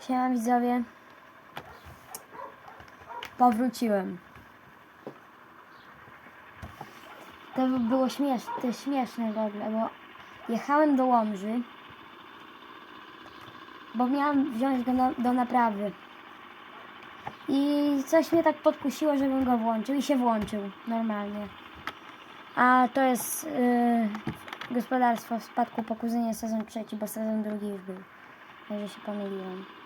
Siema widzowie. Powróciłem. To by było śmieszne, to śmieszne w ogóle, bo jechałem do Łomży, bo miałam wziąć go na, do naprawy. I coś mnie tak podkusiło, żebym go włączył i się włączył normalnie. A to jest yy, gospodarstwo w spadku po kuzynie sezon trzeci, bo sezon drugi już był. Może się pomyliłam.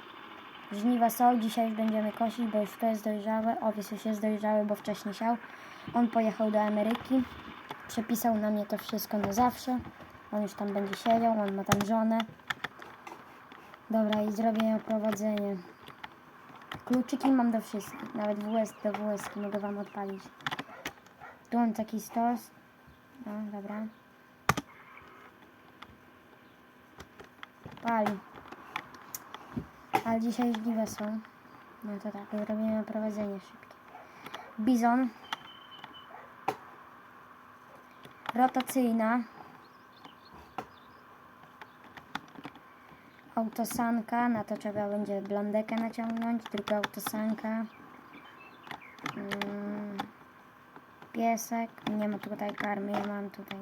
Żniwa są, dzisiaj będziemy kosić, bo już to jest dojrzałe. Owiec już jest dojrzały, bo wcześniej siał. On pojechał do Ameryki. Przepisał na mnie to wszystko na zawsze. On już tam będzie siedział, on ma tam żonę. Dobra, i zrobię oprowadzenie. Kluczyki mam do wszystkich, nawet WS, do WS mogę Wam odpalić. Tu mam taki stos. No, dobra. Pali. Ale dzisiaj żniwa są. No to tak, zrobimy prowadzenie szybkie. Bizon. Rotacyjna. Autosanka, na to trzeba będzie blandekę naciągnąć, tylko autosanka. Mm, piesek, nie ma tutaj karmy, ja mam tutaj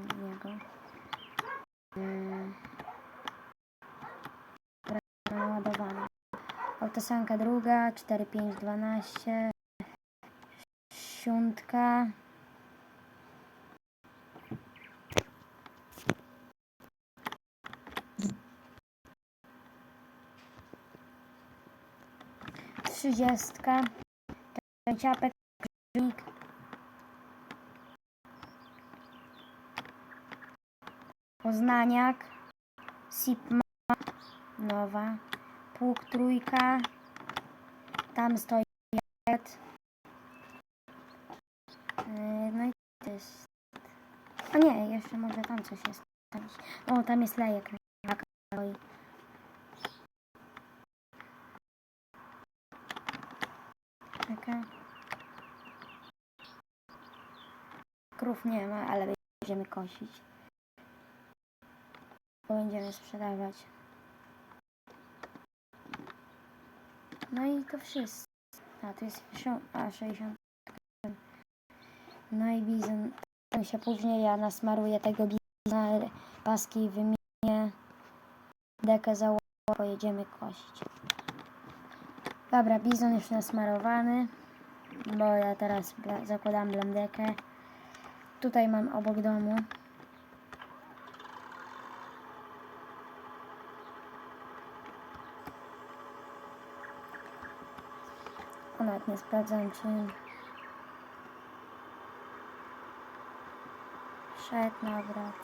Autosanka druga, 4, 5, 12. Siuntka. Trzydziestka. Ten ciapek. Poznaniak. Sipma. Nowa. Pług trójka. Tam stoi jet. Yy, No i to jest. O nie, jeszcze może tam coś jest. O, tam jest lejek. Stoi. Taka. Krów nie ma, ale będziemy kosić. Będziemy sprzedawać. No i to wszystko. A, tu jest szą- a, 60. No i bizon. Się później ja nasmaruję tego bizona, paski wymienię, dekę założę, pojedziemy kosić. Dobra, bizon już nasmarowany, bo ja teraz zakładam blandekę. Tutaj mam obok domu. O, nawet nie sprawdzam, czy szedł na obrót.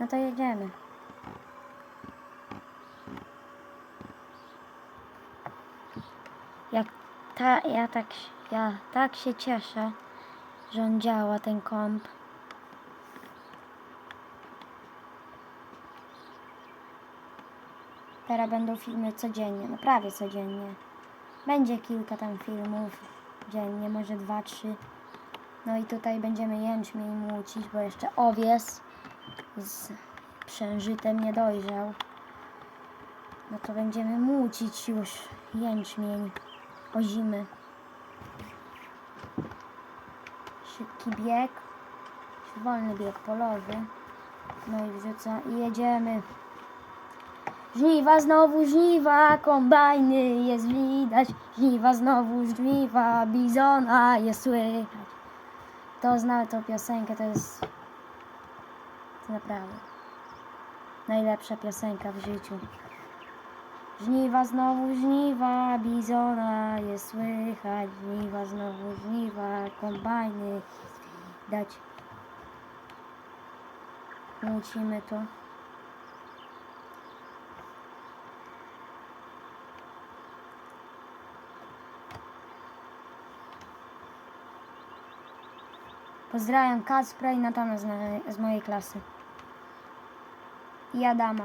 No to jedziemy. Jak ta, ja tak, ja tak się cieszę, że on działa, ten komp. Teraz będą filmy codziennie, no prawie codziennie. Będzie kilka tam filmów dziennie, może dwa, trzy. No i tutaj będziemy jęczmień młócić, bo jeszcze owies z przężytem nie dojrzał. No to będziemy młócić już jęczmień o zimy. Szybki bieg, wolny bieg polowy. No i wrzuca i jedziemy. Żniwa, znowu żniwa, kombajny jest widać. Żniwa, znowu żniwa, bizona jest słychać. Kto zna tą piosenkę, to jest to naprawdę najlepsza piosenka w życiu. Żniwa, znowu żniwa, bizona jest słychać. Żniwa, znowu żniwa, kombajny dać. Musimy to. Pozdrawiam Kacpra i Natana z, z mojej klasy. I Adama.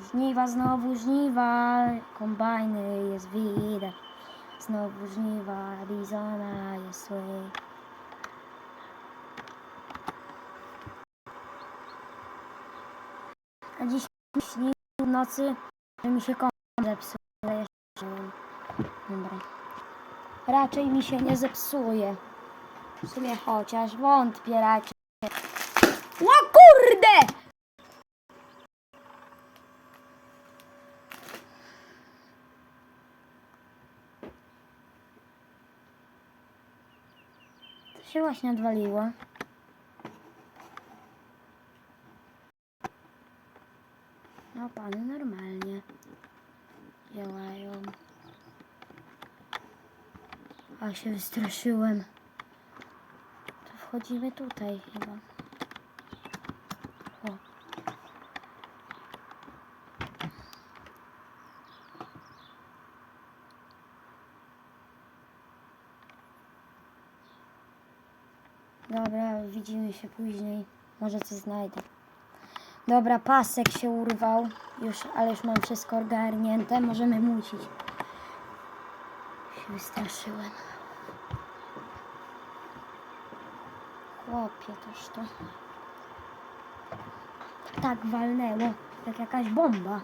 Żniwa, znowu żniwa, kombajny jest widać. Znowu żniwa, bizona jest słychać. A dziś mi w nocy, że mi się komputer zepsuje. Dobra. Raczej mi się nie zepsuje. W sumie chociaż wątpię raczej. O kurde! To się właśnie odwaliło. No pany normalnie działają. A się wystraszyłem. Wchodzimy tutaj chyba. O. Dobra, widzimy się później. Może coś znajdę. Dobra, pasek się urwał. Już, ale już mam wszystko ogarnięte. Możemy mucić. Się wystraszyłem. Chłopie, toż to. Tak walnęło, jak jakaś bomba.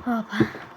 Opa.